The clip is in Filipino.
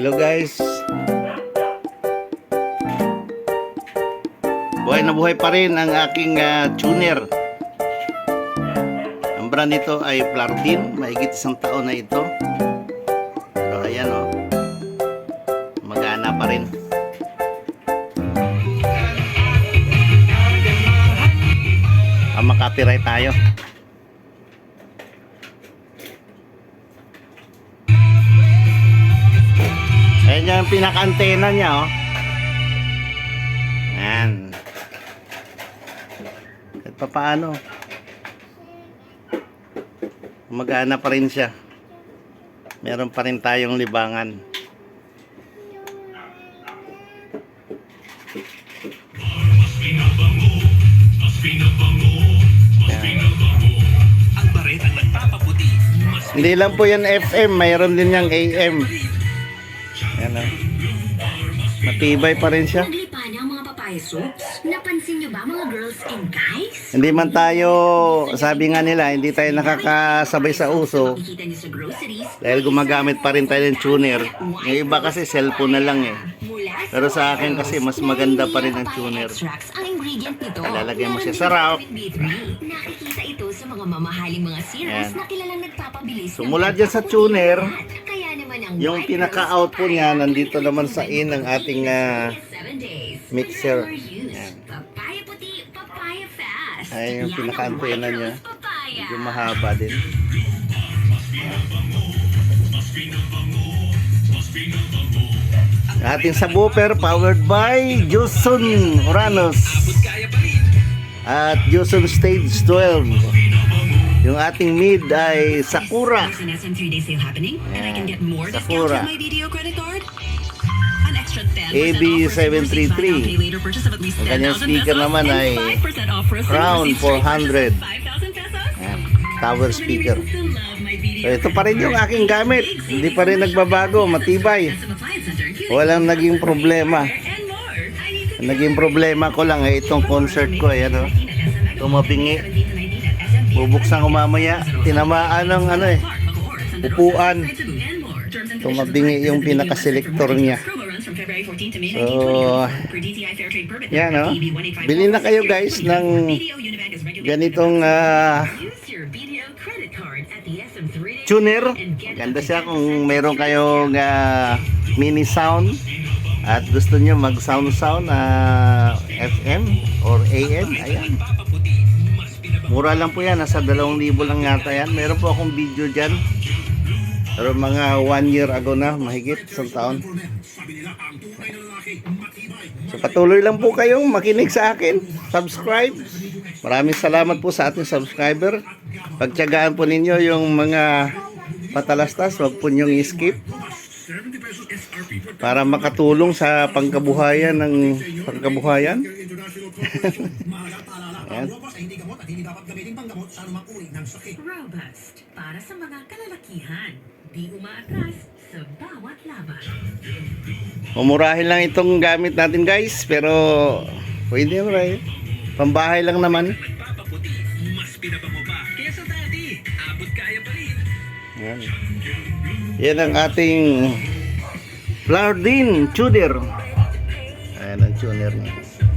Hello guys. Buhay na buhay pa rin ang aking ah, tuner. Ang brand nito ay Plardin. Mahigit isang taon na ito. So ayan o. Oh. Magana pa rin. Ah, makapiright tayo. Ayan yung pinaka-antena niya, oh. Ayan. At papaano? Magana pa rin siya. Meron pa rin tayong libangan. Hindi lang po yan FM, mayroon din yung AM. Ayan, oh. Matibay pa rin siya. Naglipa na ang mga papaya soups. Napansin niyo ba mga girls and guys? Hindi man tayo, sabi nga nila, hindi tayo nakakasabay sa uso. Makikita niyo sa groceries. Dahil gumagamit pa rin tayo ng tuner. Yung iba kasi cellphone na lang eh. Pero sa akin kasi mas maganda pa rin ang tuner. Ang ingredient nito. Lalagay mo siya sa B3. Nakikita ito sa mga mamahaling mga serums Yan. na kilalang nagpapabilis So, mula dyan sa tuner, Yung pinaka-out po niya, nandito naman sa in ng ating days. mixer. Yan. Ayan yung pinaka-antena niya. Medyo mahaba din. Ating subwoofer powered by pa rin. at Joson Stage 12. Yung ating mid ay Sakura. There's an SM 3-day sale happening, and I can get more Sakura. discounts on my video credit card. An extra 10% AB off for 733. overseas buy now, pay later purchase of at least Ang kanyang 10,000 speaker naman ay 5% off for a Crown overseas trade 400. purchase of 5,000 pesos. Ayan, tower speaker. So, ito pa rin yung aking gamit. Hindi pa rin nagbabago, matibay. Walang naging problema. naging problema ko lang ay itong concert ko. Ayan o. Tumabingi. Bubuksan ko mamaya. Tinamaan ng ano eh. Upuan. Tumabingi yung pinaka-selector niya. So, yan o. Bili na kayo guys ng ganitong ah, tuner. Ganda siya kung meron kayong ah, mini sound at gusto nyo mag sound sound na FM or AM. Ayan. Mura lang po yan. Nasa 2,000 lang yata yan. Meron po akong video dyan. Pero mga one year ago na, mahigit isang taon. So patuloy lang po kayong makinig sa akin. Subscribe. Maraming salamat po sa ating subscriber. Pagtyagaan po ninyo yung mga patalastas. Huwag po nyong skip. Para makatulong sa pangkabuhayan ng pangkabuhayan. Ayan. Robust para sa mga kalalakihan. Di umaatras sa bawat laban. Umurahin lang itong gamit natin guys. Pero pwede na rin. Pambahay lang naman. nagpapaputi. Mas pinabango pa. Kaya sa dati, abot kaya pa rin. Yan. Yan ang ating Plardin tuner. Ayan ang tuner niya.